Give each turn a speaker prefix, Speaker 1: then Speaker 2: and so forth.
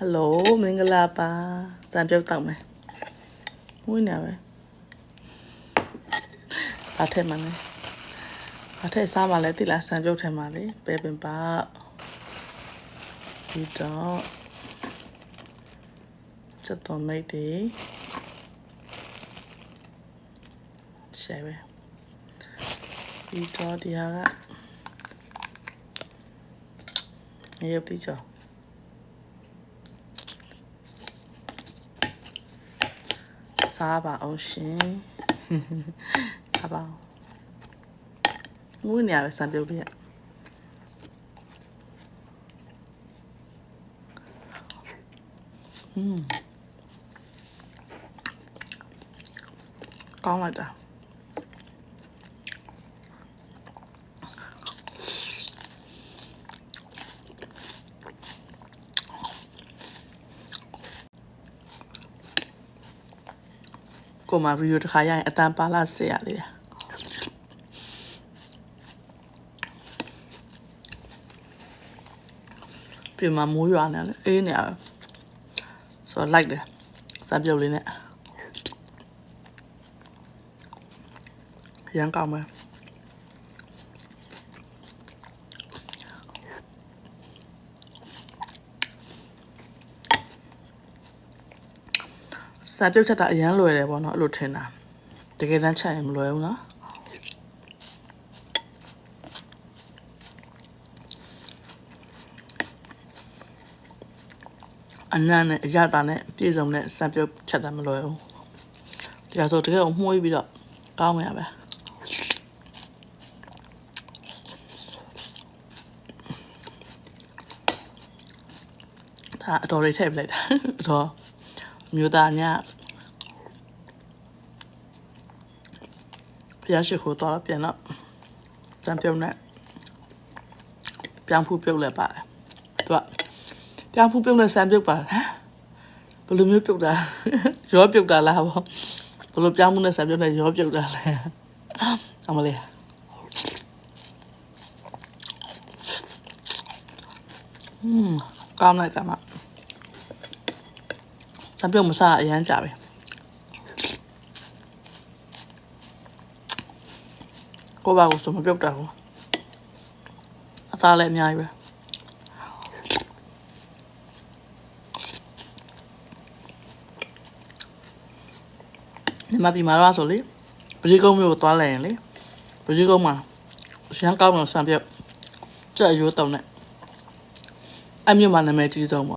Speaker 1: ဟယ်လိုမင်္ဂလာပါစံပြုတ်တောက်မယ်ဝင်းနေပဲဘာထက်မှလဲဘာထက်စားမှလဲတိလားစံပြုတ်ထဲမှာလေပဲပင်ပါဒီတော့ချက်တော်မိတ်တွေရှယ်ပဲဒီတော့ဒီဟာကရုပ်တိကျော် စားပါအောင်ရှင်စားပါအောင်ငွေနေရပဲစံပြုတ်ပြရอืมကောင်း က်တာကိုမဗီဒီယိုတစ်ခါရရင်အတန်ပါလာစေရလေတယ်ပြင်မှာမိုးရွာနေလေအေးနေရပဲဆိုတော့လိုက်တယ်စပြုတ်လေးနဲ့ရန်ကောင်းမယ် စာပြုတ်ချက်တာအရန်လွယ်တယ်ပေါ့နော်အဲ့လိုထင်တာတကယ်တမ်းချက်ရင်မလွယ်ဘူးနော်အနံ့နဲ့အရသာနဲ့ပြည့်စုံတဲ့စံပြုတ်ချက်တာမလွယ်ဘူးတရားဆိုတကယ်ကိုမှုေးပြီးတော့ကောင်းရပဲဒါအတော်တွေထည့်ပလိုက်တာအတော် မြို့သားညဖျားရှိခိုးတော့ပြန်တော့စံပြုတ်နဲ့ပြောင်းဖူးပြုတ်လဲပါတယ်သူကပြောင်းဖူးပြုတ်နဲ့စံပြုတ်ပါဟမ်ဘယ်လိုမျိုးပြုတ်တာရောပြုတ်တာလားဗောဘယ်လိုပြောင်းမှုနဲ့စံပြုတ်နဲ့ရောပြုတ်တာလဲအမလေးอืมကောင်းလိုက်တာမ စံပြုတ်မစားအရန်ကြပဲကိုပါကိုစမပြုတ်တာကိုအသားလည်းအများကြီးပဲဒီမှာဒီမှာတော့ဆိုလေပရိကုံးမျိုးကိုသွားလိုက်ရင်လေပရိကုံးမှာရန်ကောင်းအောင်စံပြုတ်ကြက်ရိုးတုံနဲ့အမျိုးမှာနာမည်ကြီးဆုံးပေါ့